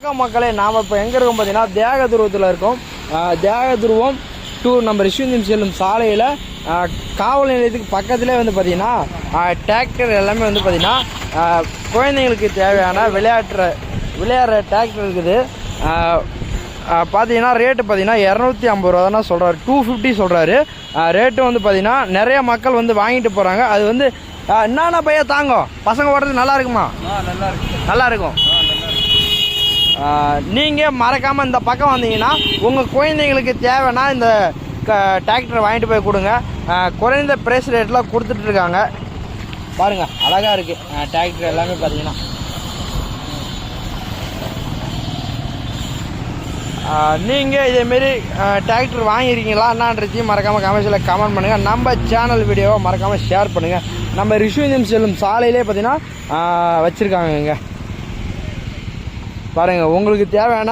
வணக்கம் மக்களே நாம் இப்போ எங்கே இருக்கோம் பார்த்தீங்கன்னா தியாக துருவத்தில் இருக்கோம். தியாக துருவம் டூ நம்ம ரிஷுந்தியம் செல்லும் சாலையில் காவல் நிலையத்துக்கு பக்கத்துலேயே வந்து பார்த்தீங்கன்னா டிராக்டர் எல்லாமே வந்து பார்த்தீங்கன்னா குழந்தைங்களுக்கு தேவையான விளையாட்டுற விளையாடுற டிராக்டர் இருக்குது. பார்த்தீங்கன்னா ரேட்டு பார்த்தீங்கன்னா இரநூத்தி ஐம்பது ரூபா தானே சொல்கிறாரு டூ ஃபிஃப்டி சொல்கிறாரு ரேட்டு வந்து பார்த்தீங்கன்னா நிறைய மக்கள் வந்து வாங்கிட்டு போகிறாங்க அது வந்து என்னென்ன பையா தாங்கோ? பசங்க ஓடுறது நல்லா இருக்குமா? நல்லா இருக்கு. நல்லா இருக்கும். நீங்கள் மறக்காமல் இந்த பக்கம் வந்தீங்கன்னா உங்கள் குழந்தைங்களுக்கு தேவைன்னா இந்த டிராக்டர் வாங்கிட்டு போய் கொடுங்க. குறைந்த ப்ரைஸ் ரேட்டில் கொடுத்துட்ருக்காங்க பாருங்கள் அழகாக இருக்குது டிராக்டர் எல்லாமே பார்த்தீங்கன்னா நீங்கள் இதேமாரி டிராக்டர் வாங்கியிருக்கீங்களா என்னான்றதையும் மறக்காமல் கமெண்ட்ஸில் கமெண்ட் பண்ணுங்கள் நம்ம சேனல் வீடியோவை மறக்காமல் ஷேர் பண்ணுங்கள் நம்ம ரிஷுவிந்தியம் செல்லும் சாலையிலே பார்த்தீங்கன்னா வச்சுருக்காங்க இங்கே பாருங்கள் உங்களுக்கு தேவையான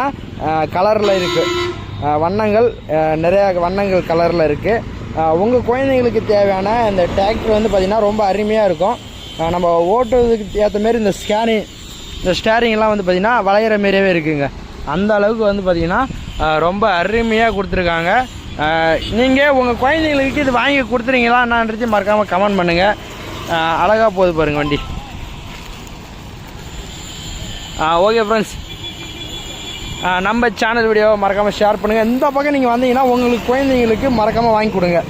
கலரில் இருக்குது வண்ணங்கள் நிறையா வண்ணங்கள் கலரில் இருக்குது உங்கள் குழந்தைங்களுக்கு தேவையான இந்த டிராக்டர் வந்து பார்த்திங்கன்னா ரொம்ப அருமையாக இருக்கும். நம்ம ஓட்டுறதுக்கு ஏற்ற மாரி இந்த ஸ்கேனிங் இந்த ஸ்டேரிங்லாம் வந்து பார்த்திங்கன்னா வளையிற மாரியாவே இருக்குங்க. அந்த அளவுக்கு வந்து பார்த்திங்கன்னா ரொம்ப அருமையாக கொடுத்துருக்காங்க. நீங்கள் உங்கள் குழந்தைங்களுக்கு இது வாங்கி கொடுத்துறீங்களா என்னன்றது மறக்காமல் கமெண்ட் பண்ணுங்கள் அழகாக போகுது பாருங்கள் வண்டி. ஓகே ஃப்ரெண்ட்ஸ் நம்ம சேனல் வீடியோவை மறக்காமல் ஷேர் பண்ணுங்கள் இந்த பக்கம் நீங்கள் வந்தீங்கன்னா உங்களுக்கு குழந்தைங்களுக்கு மறக்காமல் வாங்கி கொடுங்க.